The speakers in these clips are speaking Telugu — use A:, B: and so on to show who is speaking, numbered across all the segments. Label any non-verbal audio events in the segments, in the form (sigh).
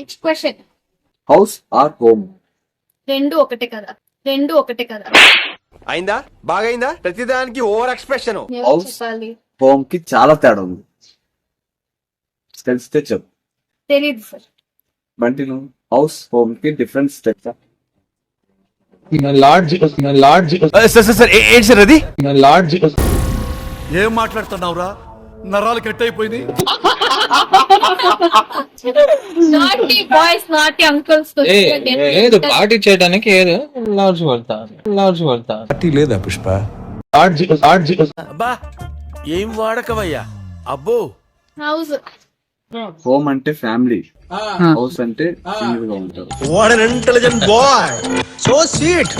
A: Next question
B: house or home
A: రెండు ఒకటే కదా. రెండు ఒకటే కదా.
C: అయిందా? బాగైందా? ప్రతిదానికి ఓవర్ ఎక్స్ప్రెషన్
A: ఎవరు
B: House.
A: చెప్పాలి.
B: హోమ్కి చాలా తేడా ఉంది. తెలిస్తే చెప్పు.
A: తెలీదు సార్.
B: బంటి నువ్వు హౌస్ హోమ్కి డిఫరెన్స్ తెలుసా?
D: Large large
C: sir sir sir ఏంటి సార్ అది?
D: లార్జ్
E: ఏం మాట్లాడుతున్నావురా? నరాలు కట్ అయిపోయింది
A: నాటి బాయ్స్ నాటి అంకుల్స్
D: లేదు పార్టీ చేయడానికి ఏదో లార్జ్ పడతారు లార్జ్ పడతారు
E: లేదా పుష్ప?
C: అబ్బా ఏం వాడకవయ్యా? అబ్బో.
A: హౌస్
B: హోమ్ అంటే ఫ్యామిలీ హౌస్ అంటే సింగిల్గా ఉంటారు.
F: What an intelligent boy so sweet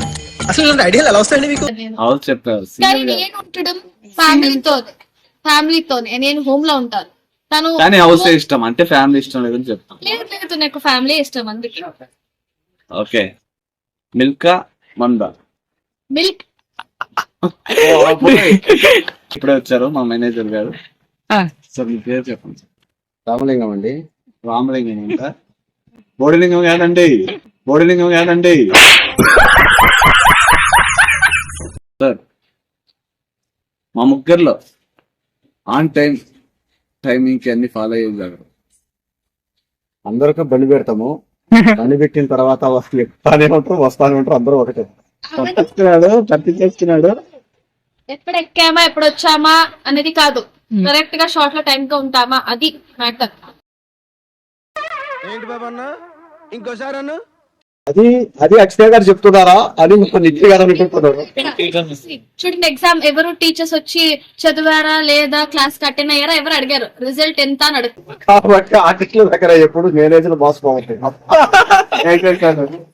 F: అసలు ఐడియాలు ఎలా వస్తాయండి మీకు?
B: హౌస్ చెప్పారు.
A: కానీ
B: గా
A: నేను హోమ్లో ఉంటాను. తను
B: కానీ హౌస్ ఇష్టం? అంటే ఫ్యామిలీ ఇష్టం లేదని చెప్తాం.
A: లేదు లేదు నాకు ఫ్యామిలీ ఇష్టం అందుకే.
B: ఓకే. మిల్కా మందా?
A: మిల్క్. (laughs)
B: ఇప్పుడే వచ్చారు మా మేనేజర్ గారు. సార్ మీ పేరు చెప్పండి
D: రామలింగం అండి.
B: రామలింగం అంట. బోడిలింగం కాదండి. బోడిలింగం కాదండి. సార్ మా ముగ్గురులో ఆన్ టైం టైమింగ్ అన్ని ఫాలో అయ్యేది
G: అందరికీ బండి పెడతాము. (laughs) బండి పెట్టిన తర్వాత వస్తూ ఎక్కుతానే ఉంటారు వస్తానే ఉంటారు అందరూ ఒకటే.
B: చేస్తున్నాడు.
A: ఎప్పుడు ఎక్కామా ఎప్పుడు వచ్చామా అనేది కాదు. కరెక్ట్గా షార్ట్లో టైం గా ఉంటామా అది మ్యాటర్
C: ఏంటి బాబా అన్న? ఇంకోసారి అన్న?
G: అది అది అక్షయ గారు చెప్తున్నారా అని నిత్య గారు అనుకుంటున్నారు.
A: చూడండి ఎగ్జామ్ ఎవరు టీచర్స్ వచ్చి చదివారా లేదా క్లాస్ అటెండ్ అయ్యారా? ఎవరు అడిగారు? రిజల్ట్ ఎంత అని అడుగు.
G: కాబట్టి ఆర్టిస్టుల దగ్గర ఎప్పుడు మేనేజర్ మోసపోతాయి (laughs)